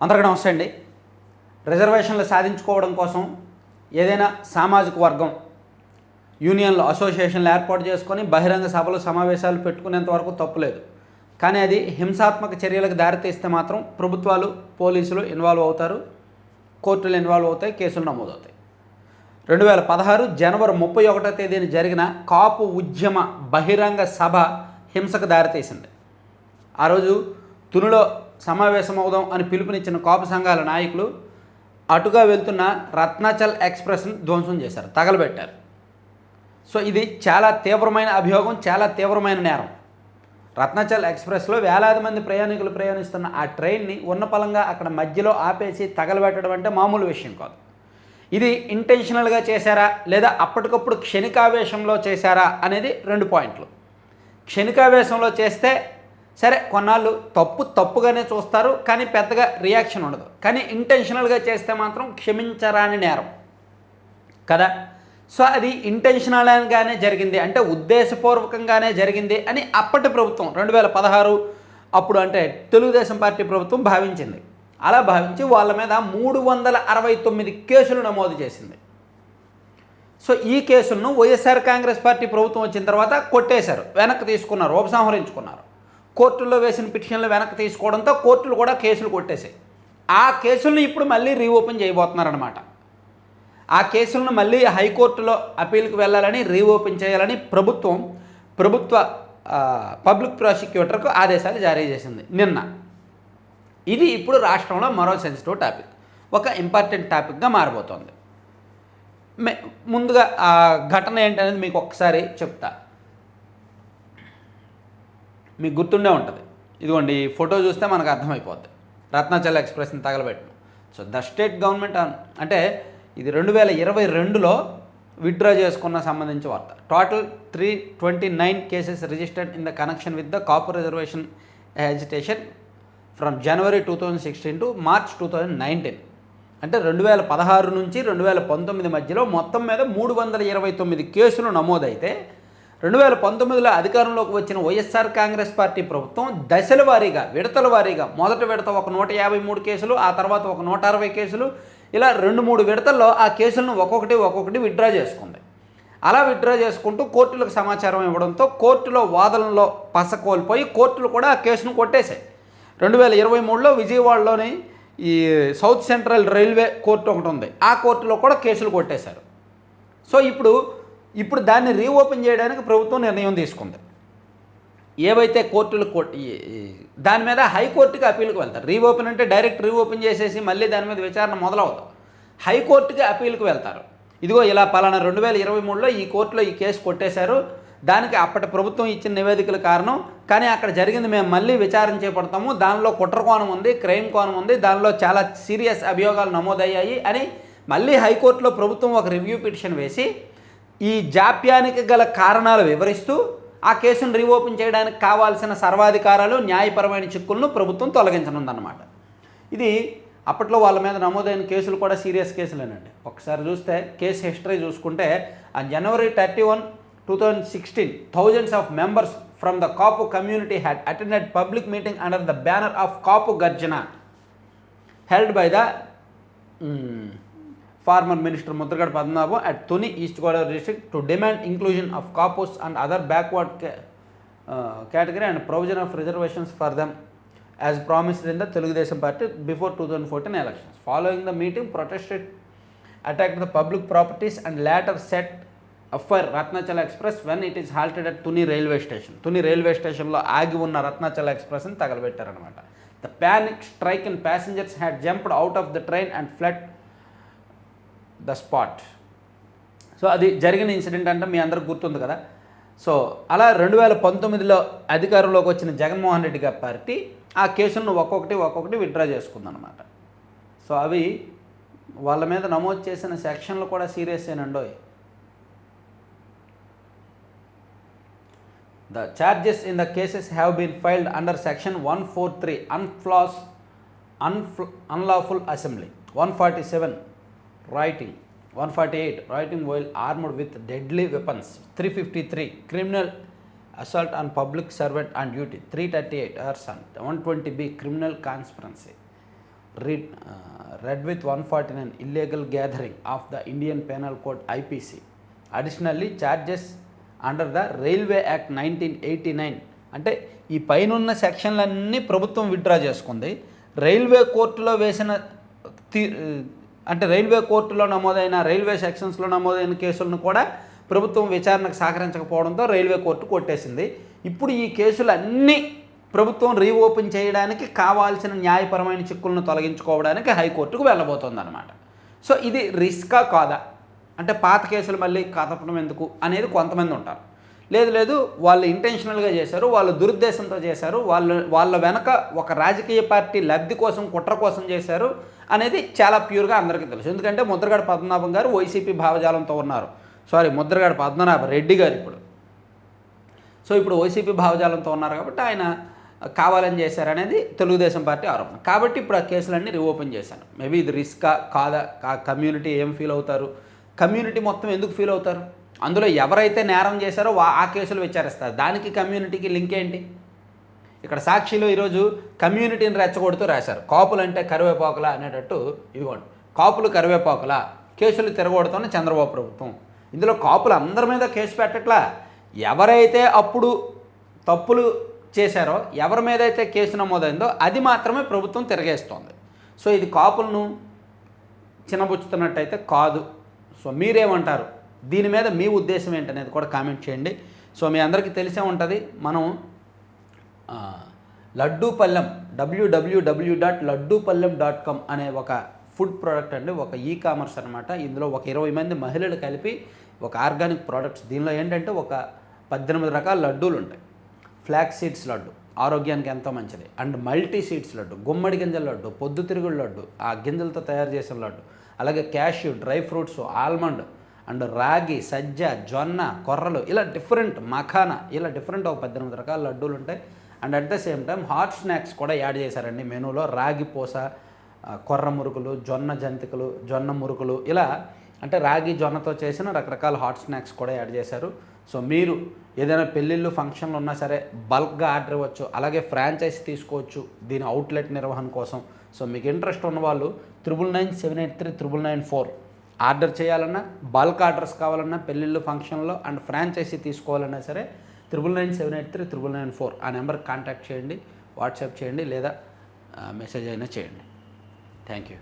అందరికీ నమస్తే అండి. రిజర్వేషన్లు సాధించుకోవడం కోసం ఏదైనా సామాజిక వర్గం యూనియన్లు అసోసియేషన్లు ఏర్పాటు చేసుకొని బహిరంగ సభలు సమావేశాలు పెట్టుకునేంత వరకు తప్పులేదు కానీ అది హింసాత్మక చర్యలకు దారితీస్తే మాత్రం ప్రభుత్వాలు పోలీసులు ఇన్వాల్వ్ అవుతారు కోర్టులు ఇన్వాల్వ్ అవుతాయి కేసులు నమోదవుతాయి. రెండు వేల పదహారు జనవరి ముప్పై ఒకటో తేదీన జరిగిన కాపు ఉద్యమ బహిరంగ సభ హింసకు దారితీసింది. ఆ రోజు తునిలో సమావేశమవుదాం అని పిలుపునిచ్చిన కాపు సంఘాల నాయకులు అటుగా వెళ్తున్న రత్నాచల్ ఎక్స్ప్రెస్ని ధ్వంసం చేశారు తగలబెట్టారు. సో ఇది చాలా తీవ్రమైన అభియోగం చాలా తీవ్రమైన నేరం. రత్నాచల్ ఎక్స్ప్రెస్లో వేలాది మంది ప్రయాణికులు ప్రయాణిస్తున్న ఆ ట్రైన్ని ఉన్నపలంగా అక్కడ మధ్యలో ఆపేసి తగలబెట్టడం అంటే మామూలు విషయం కాదు. ఇది ఇంటెన్షనల్గా చేశారా లేదా అప్పటికప్పుడు క్షణికావేశంలో చేశారా అనేది రెండు పాయింట్లు. క్షణికావేశంలో చేస్తే సరే కొన్నాళ్ళు తప్పు తప్పుగానే చూస్తారు కానీ పెద్దగా రియాక్షన్ ఉండదు. కానీ ఇంటెన్షనల్గా చేస్తే మాత్రం క్షమించరాని నేరం. కదా? సో అది ఇంటెన్షనల్గానే జరిగింది. అంటే ఉద్దేశపూర్వకంగానే జరిగింది అని అప్పటి ప్రభుత్వం రెండు వేల పదహారు అప్పుడు అంటే తెలుగుదేశం పార్టీ ప్రభుత్వం భావించింది. అలా భావించి వాళ్ళ మీద మూడు వందల అరవై తొమ్మిది కేసులు నమోదు చేసింది. సో ఈ కేసులను వైఎస్ఆర్ కాంగ్రెస్ పార్టీ ప్రభుత్వం వచ్చిన తర్వాత కొట్టేశారు. వెనక్కి తీసుకున్నారు ఉపసంహరించుకున్నారు. కోర్టుల్లో వేసిన పిటిషన్లు వెనక్కి తీసుకోవడంతో కోర్టులు కూడా కేసులు కొట్టేశాయి. ఆ కేసులను ఇప్పుడు మళ్ళీ రీఓపెన్ చేయబోతున్నారనమాట ఆ కేసులను మళ్ళీ హైకోర్టులో అప్పీల్కి వెళ్ళాలని రీఓపెన్ చేయాలని ప్రభుత్వం ప్రభుత్వ పబ్లిక్ ప్రాసిక్యూటర్కు ఆదేశాలు జారీ చేసింది నిన్న. ఇది ఇప్పుడు రాష్ట్రంలో మరో సెన్సిటివ్ టాపిక్. ఒక ఇంపార్టెంట్ టాపిక్గా మారబోతోంది. ముందుగా ఆ ఘటన ఏంటనేది మీకు ఒకసారి చెప్తా. మీకు గుర్తుండే ఉంటుంది. ఇదిగోండి ఈ ఫోటో చూస్తే మనకు అర్థమైపోద్ది. రత్నాచల్ ఎక్స్ప్రెస్ని తగలబెట్టిన సో ద స్టేట్ గవర్నమెంట్ అంటే ఇది రెండు వేల ఇరవై రెండులో విత్డ్రా చేసుకున్న సంబంధించి వార్త. Total three twenty nine cases registered in the connection with the Kapu reservation agitation from January two thousand sixteen to March two thousand nineteen. అంటే రెండు వేల పదహారు నుంచి రెండు వేల పంతొమ్మిది మధ్యలో మొత్తం మీద మూడు వందల ఇరవై తొమ్మిది కేసులు నమోదైతే రెండు వేల పంతొమ్మిదిలో అధికారంలోకి వచ్చిన వైఎస్ఆర్ కాంగ్రెస్ పార్టీ ప్రభుత్వం దశల వారీగా విడతల వారీగా మొదటి విడత ఒక నూట యాభై మూడు కేసులు ఆ తర్వాత ఒక నూట అరవై కేసులు ఇలా రెండు మూడు విడతల్లో ఆ కేసులను ఒక్కొక్కటి ఒక్కొక్కటి విత్డ్రా చేసుకుంది. అలా విత్డ్రా చేసుకుంటూ కోర్టులకు సమాచారం ఇవ్వడంతో కోర్టులో వాదనలో పస కోల్పోయి కోర్టులు కూడా ఆ కేసును కొట్టేశాయి. రెండు వేల ఇరవై మూడులో విజయవాడలోని ఈ సౌత్ సెంట్రల్ రైల్వే కోర్టు ఒకటి ఉంది. ఆ కోర్టులో కూడా కేసులు కొట్టేశారు. సో ఇప్పుడు ఇప్పుడు దాన్ని రీఓపెన్ చేయడానికి ప్రభుత్వం నిర్ణయం తీసుకుంది. ఏవైతే కోర్టులు దాని మీద హైకోర్టుకి అప్పీల్కి వెళ్తారు. రీఓపెన్ అంటే డైరెక్ట్ రీఓపెన్ చేసేసి మళ్ళీ దాని మీద విచారణ మొదలవుతాం హైకోర్టుకి అప్పీల్కి వెళ్తారు. ఇదిగో ఇలా పలానా రెండు వేల ఇరవై మూడులో ఈ కోర్టులో ఈ కేసు కొట్టేశారు. దానికి అప్పటి ప్రభుత్వం ఇచ్చిన నివేదికల కారణం. కానీ అక్కడ జరిగింది మేము మళ్ళీ విచారణ చేపడతాము. దానిలో కుట్ర కోణం ఉంది క్రైమ్ కోణం ఉంది. దానిలో చాలా సీరియస్ అభియోగాలు నమోదయ్యాయి అని మళ్ళీ హైకోర్టులో ప్రభుత్వం ఒక రివ్యూ పిటిషన్ వేసి ఈ జాప్యానికి గల కారణాలు వివరిస్తూ ఆ కేసును రీఓపెన్ చేయడానికి కావాల్సిన సర్వాధికారాలు న్యాయపరమైన చిక్కులను ప్రభుత్వం తొలగించనుందన్నమాట. ఇది అప్పట్లో వాళ్ళ మీద నమోదైన కేసులు కూడా సీరియస్ కేసులేనండి. ఒకసారి చూస్తే కేసు హిస్టరీ చూసుకుంటే ఆ January thirty one two thousand sixteen thousands of members from the Kapu community had attended public meeting under the banner of Kapu Garjana held by the former minister Mudragada Padmanabham at Tuni east Godavari district to demand inclusion of Kapu caste and other backward category and provision of reservations for them as promised in the Telugu Desam party before two thousand fourteen elections following the meeting protested attack the public properties and later set afire Ratnachal express when it is halted at Tuni railway station Tuni railway స్టేషన్లో ఆగి ఉన్న రత్నాచల ఎక్స్ప్రెస్ని తగలబెట్టారనమాట the panic strike and passengers had jumped out of the train and fled the spot. So అది జరిగిన incident అంటే మీ అందరికి గుర్తుంది కదా. సో అలా రెండు వేల పంతొమ్మిదిలో అధికారంలోకి వచ్చిన జగన్మోహన్ రెడ్డి గారి పార్టీ ఆ కేసులను ఒక్కొక్కటి ఒక్కొక్కటి విత్డ్రా చేసుకుందనమాట సో అవి వాళ్ళ మీద నమోదు చేసిన సెక్షన్లు కూడా serious అయినండోయ్ the charges in the cases have been filed under section one four three unlaws unf unlawful assembly one forty seven. Rioting one forty eight rioting while armed with deadly weapons three fifty three criminal assault on public servant on duty three thirty eight hours and one twenty B criminal conspiracy read read with one forty nine illegal gathering of the Indian penal code IPC additionally charges under the railway act nineteen eighty nine అంటే ఈ పైన సెక్షన్లన్నీ ప్రభుత్వం withdraw చేసుకుంది. Railway కోర్టులో వేసిన అంటే railway కోర్టులో నమోదైన రైల్వే సెక్షన్స్లో నమోదైన కేసులను కూడా ప్రభుత్వం విచారణకు సహకరించకపోవడంతో రైల్వే కోర్టు కొట్టేసింది. ఇప్పుడు ఈ కేసులన్నీ ప్రభుత్వం రీఓపెన్ చేయడానికి కావాల్సిన న్యాయపరమైన చిక్కులను తొలగించుకోవడానికి హైకోర్టుకు వెళ్ళబోతోందన్నమాట. సో ఇది రిస్కా కాదా? అంటే పాత కేసులు మళ్ళీ కదపడం ఎందుకు అనేది కొంతమంది ఉంటారు. లేదు లేదు వాళ్ళు ఇంటెన్షనల్గా చేశారు వాళ్ళు దురుద్దేశంతో చేశారు వాళ్ళు వాళ్ళ వెనక ఒక రాజకీయ పార్టీ లబ్ధి కోసం కుట్ర కోసం చేశారు అనేది చాలా ప్యూర్గా అందరికీ తెలుసు. ఎందుకంటే ముద్రగడ పద్మనాభం గారు వైసీపీ భావజాలంతో ఉన్నారు. సారీ ముద్రగడ పద్మనాభ రెడ్డి గారు ఇప్పుడు. సో ఇప్పుడు వైసీపీ భావజాలంతో ఉన్నారు కాబట్టి ఆయన కావాలని చేశారనేది తెలుగుదేశం పార్టీ ఆరోపణ. కాబట్టి ఇప్పుడు ఆ కేసులన్నీ రీఓపెన్ చేశాను. మేబీ ఇది రిస్కా కాదా కమ్యూనిటీ ఏం ఫీల్ అవుతారు? కమ్యూనిటీ మొత్తం ఎందుకు ఫీల్ అవుతారు? అందులో ఎవరైతే నేరం చేశారో వా ఆ కేసులు విచారిస్తారు. దానికి కమ్యూనిటీకి లింక్ ఏంటి? ఇక్కడ సాక్షిలో ఈరోజు కమ్యూనిటీని రెచ్చగొడుతూ రాశారు. కాపులు అంటే కరివేపాకులా అనేటట్టు ఇదిగోండి. కాపులు కరివేపాకులా కేసులు తిరగొడుతున్న చంద్రబాబు ప్రభుత్వం. ఇందులో కాపులు అందరి మీద కేసు పెట్టట్లా? ఎవరైతే అప్పుడు తప్పులు చేశారో ఎవరి మీద అయితే కేసు నమోదైందో అది మాత్రమే ప్రభుత్వం తిరగేస్తోంది. సో ఇది కాపులను చిన్నబుచ్చుతున్నట్టయితే కాదు. సో మీరేమంటారు? దీని మీద మీ ఉద్దేశం ఏంటనేది కూడా కామెంట్ చేయండి. సో మీ అందరికీ తెలిసే ఉంటుంది మనం Laddupallem W W W dot Laddupallem dot com అనే ఒక ఫుడ్ ప్రోడక్ట్ అండి ఒక ఈ కామర్స్ అనమాట ఇందులో ఒక ఇరవై మంది మహిళలు కలిపి ఒక ఆర్గానిక్ ప్రోడక్ట్స్ దీనిలో ఏంటంటే ఒక పద్దెనిమిది రకాల లడ్డూలు ఉంటాయి. ఫ్లాక్ సీడ్స్ లడ్డు ఆరోగ్యానికి ఎంతో మంచిది. అండ్ మల్టీ సీడ్స్ లడ్డు గుమ్మడి గింజల లడ్డు పొద్దుతిరుగుడు లడ్డు ఆ గింజలతో తయారు చేసిన లడ్డు అలాగే cashew dry fruits almond and ragi సజ్జ జొన్న కొర్రలు ఇలా డిఫరెంట్ మఖానా ఇలా డిఫరెంట్ ఒక పద్దెనిమిది రకాల లడ్డూలు ఉంటాయి. And at the same time hot snacks కూడా యాడ్ చేశారండి మెనూలో. రాగి పూస కొర్ర మురుకులు జొన్న జంతికలు జొన్న మురుకులు ఇలా అంటే రాగి జొన్నతో చేసిన రకరకాల హాట్ స్నాక్స్ కూడా యాడ్ చేశారు. సో మీరు ఏదైనా పెళ్ళిళ్ళు ఫంక్షన్లు ఉన్నా సరే బల్క్గా ఆర్డర్ ఇవ్వచ్చు. అలాగే ఫ్రాంచైజ్ తీసుకోవచ్చు దీని అవుట్లెట్ నిర్వహణ కోసం. సో మీకు ఇంట్రెస్ట్ ఉన్న వాళ్ళు triple nine seven eight three triple nine four order చేయాలన్నా బల్క్ ఆర్డర్స్ కావాలన్నా పెళ్ళిళ్ళు ఫంక్షన్లో అండ్ ఫ్రాంచైజీ తీసుకోవాలన్నా సరే triple nine seven eight three triple nine four ఆ నెంబర్కి కాంటాక్ట్ చేయండి వాట్సాప్ చేయండి లేదా మెసేజ్ అయినా చేయండి. Thank you.